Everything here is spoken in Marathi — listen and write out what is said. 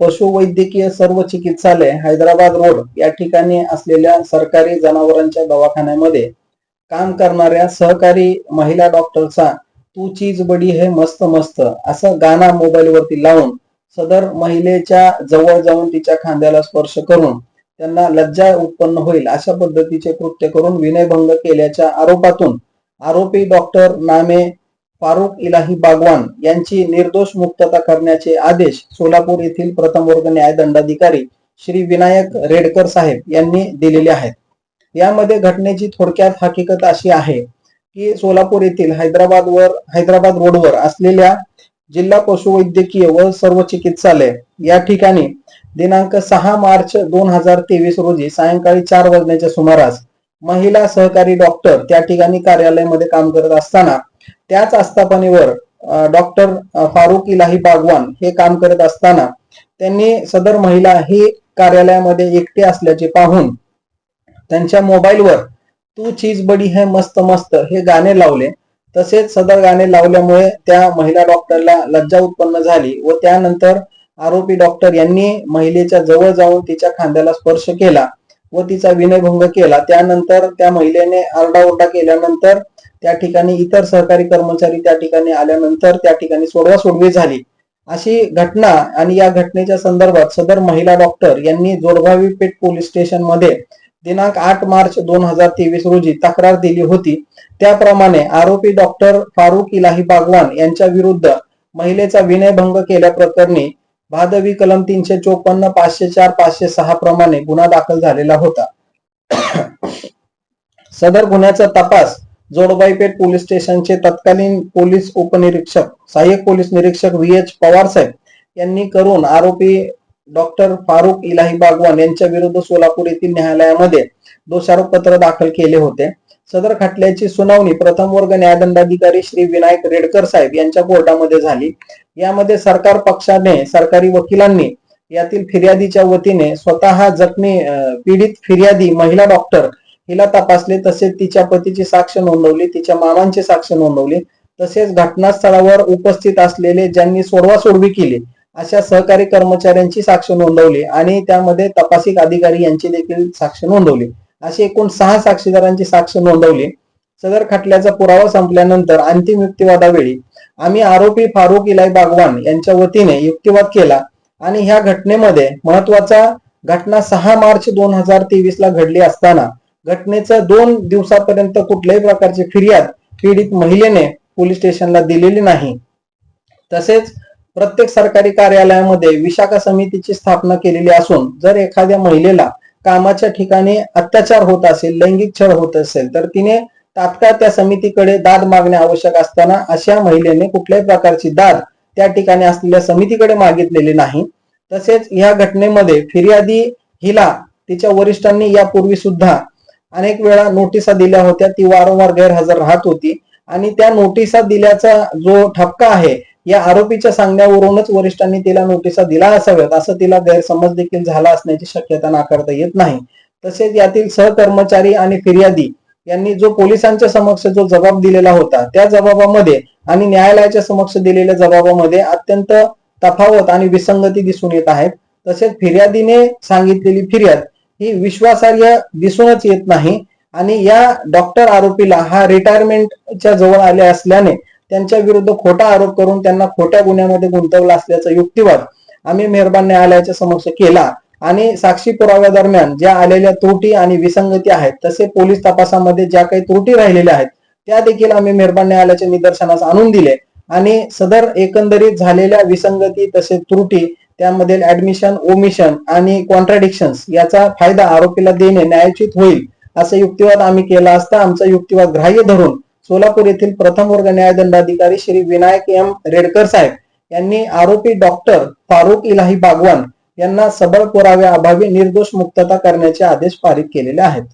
पशुवैद्यकीय सर्व चिकित्सालय हैदराबाद रोड या ठिकाणी असलेल्या सरकारी जनावरांच्या दवाखान्यामध्ये काम करणाऱ्या सहकारी महिला डॉक्टरचा तू चीज बडी हे मस्त मस्त असं गाणं मोबाईल वरती लावून सदर महिलेच्या जवळ जाऊन तिच्या खांद्याला स्पर्श करून त्यांना लज्जा उत्पन्न होईल अशा पद्धतीचे कृत्य करून विनयभंग केल्याच्या आरोपातून आरोपी डॉक्टर नामे फारुक इलाही बागवान यांची निर्दोष मुक्तता करण्याचे आदेश सोलापूर येथील प्रथम वर्ग न्यायदंडाधिकारी श्री विनायक रेडकर साहेब यांनी दिलेले आहेत. यामध्ये घटनेची थोडक्यात हकीकत अशी आहे की सोलापूर येथील हैदराबाद वर हैदराबाद रोडवर असलेल्या जिल्हा पशुवैद्यकीय व सर्व चिकित्सालय या ठिकाणी दिनांक सहा मार्च दोन हजार तेवीस रोजी सायंकाळी चार वाजण्याच्या सुमारास महिला सहकारी डॉक्टर त्या ठिकाणी कार्यालयामध्ये काम करत असताना त्याच आस्थापनेवर डॉक्टर फारुक इलाही बागवान हे काम करत असताना त्यांनी सदर महिला ही कार्यालयामध्ये एकटे असल्याचे पाहून त्यांच्या मोबाईलवर तू चीज बडी हे मस्त मस्त हे गाणे लावले. तसेच सदर गाणे लावल्यामुळे त्या महिला डॉक्टरला लज्जा उत्पन्न झाली व त्यानंतर आरोपी डॉक्टर यांनी महिलेच्या जवळ जाऊन तिच्या खांद्याला स्पर्श केला. व तिचा विनयभंग केला. त्यानंतर त्या महिलेने आरडाओरडा केल्यानंतर त्या ठिकाणी इतर सहकारी कर्मचारी त्या ठिकाणी आल्यानंतर त्या ठिकाणी सोडवा सोडवी झाली. अशी घटना आणि या घटनेच्या संदर्भात सदर महिला डॉक्टर यांनी जोडभावी पेठ पोलीस स्टेशनमध्ये दिनांक आठ मार्च दोन हजार तेवीस रोजी तक्रार दिली होती. त्याप्रमाणे आरोपी डॉक्टर फारुक इलाही बागवान यांच्या विरुद्ध महिलेचा विनयभंग केल्याप्रकरणी भादवी कलम तीनशे चोपन्न पाचशे चार पाचशे सहा प्रमाणे गुन्हा दाखल झालेला होता. सदर गुन्ह्याचा तपास जोडबाईपेठ पोलीस स्टेशनचे तत्कालीन पोलीस उपनिरीक्षक सहाय्यक पोलीस निरीक्षक व्ही एच पवार साहेब यांनी करून आरोपी डॉक्टर फारुक इलाही बागवान यांच्या विरुद्ध सोलापूर येथील न्यायालयामध्ये दोषारोपपत्र दाखल केले होते. सदर खटल्याची सुनावणी प्रथम वर्ग न्यायदंडाधिकारी श्री विनायक रेडकर साहेब यांच्या कोर्टामध्ये झाली. यामध्ये सरकार पक्षाने सरकारी वकिलांनी यातील फिर्यादीच्या वतीने स्वतः जखमी पीडित फिर्यादी महिला डॉक्टर हिला तपासले तसेच तिच्या पतीची साक्ष नोंदवली तिच्या मामांची साक्ष नोंदवली. तसेच घटनास्थळावर उपस्थित असलेले ज्यांनी सोडवा सोडवी केली अशा सहकारी कर्मचाऱ्यांची साक्ष नोंदवली आणि त्यामध्ये तपासिक अधिकारी यांची देखील साक्ष नोंदवली. अशी एकूण सहा साक्षीदारांची साक्ष नोंदवली. सदर खटल्याचा पुरावा संपल्यानंतर अंतिम युक्तिवादावेळी आम्ही आरोपी फारुक इलाई बागवान यांच्या वतीने युक्तिवाद केला आणि ह्या घटनेमध्ये महत्त्वाचा घटना सहा मार्च दोन हजार तेवीस ला घडली असताना घटनेचं दोन दिवसापर्यंत कुठल्याही प्रकारची फिर्याद पीडित महिलेने पोलीस स्टेशनला दिलेली नाही. तसेच प्रत्येक सरकारी कार्यालयामध्ये विशाखा समितीची स्थापना केलेली असून जर एखाद्या महिलेला कामाच्या ठिकाणी अत्याचार होत असेल लैंगिक छळ होत असेल तर तिने तात्काळ त्या समितीकडे दाद मागणे आवश्यक असताना अशा महिलेने कुठल्याही प्रकारची दाद त्या ठिकाणी असलेल्या समितीकडे मागितलेली नाही. तसेच या घटनेमध्ये फिर्यादी हिला तिच्या वरिष्ठांनी यापूर्वी सुद्धा अनेक वेळा नोटिसा दिल्या होत्या. ती वारंवार गैरहजर राहत होती आणि त्या नोटिसा दिल्याचा जो ठपका आहे या आरोपीच्या सांगण्यावरूनच वरिष्ठांनी तिला नोटिसा दिला असाव्यात. असं तिला गैरसमज देखील झाला असण्याची शक्यता नाकारता येत नाही. तसेच यातील सहकर्मचारी आणि फिर्यादी यांनी जो पोलिसांच्या समक्ष जो जबाब दिलेला होता त्या जबाबामध्ये आणि न्यायालयाच्या समक्ष दिलेल्या जबाबामध्ये अत्यंत तफावत आणि विसंगती दिसून येत आहेत. तसेच फिर्यादीने सांगितलेली फिर्याद ही विश्वासार्ह दिसूनच येत नाही आणि या डॉक्टर आरोपीला हा रिटायरमेंटच्या जवळ आले असल्याने त्यांच्या विरुद्ध खोटा आरोप करून त्यांना खोट्या गुन्ह्यामध्ये गुंतवला असल्याचा युक्तिवाद आम्ही मेहरबान न्यायालयाच्या समक्ष केला. आणि साक्षी पुराव्या दरम्यान ज्या आलेल्या त्रुटी आणि विसंगती आहेत तसे पोलीस तपासामध्ये ज्या काही त्रुटी राहिलेल्या आहेत त्या देखील आम्ही मेहरबान न्यायालयाच्या निदर्शनास आणून दिले. आणि सदर एकंदरीत झालेल्या विसंगती तसेच त्रुटी त्यामधील ऍडमिशन ओमिशन आणि कॉन्ट्राडिक्शन्स याचा फायदा आरोपीला देणे न्यायोचित होईल असा युक्तिवाद आम्ही केला असता आमचा युक्तिवाद ग्राह्य धरून सोलापूर येथील प्रथम वर्ग न्यायदंडाधिकारी श्री विनायक एम. रेडकर साहेब यांनी आरोपी डॉक्टर फारुक इलाही बागवान यांना सबळ पुराव्या अभावी निर्दोष मुक्तता करण्याचे आदेश पारित केलेले आहेत.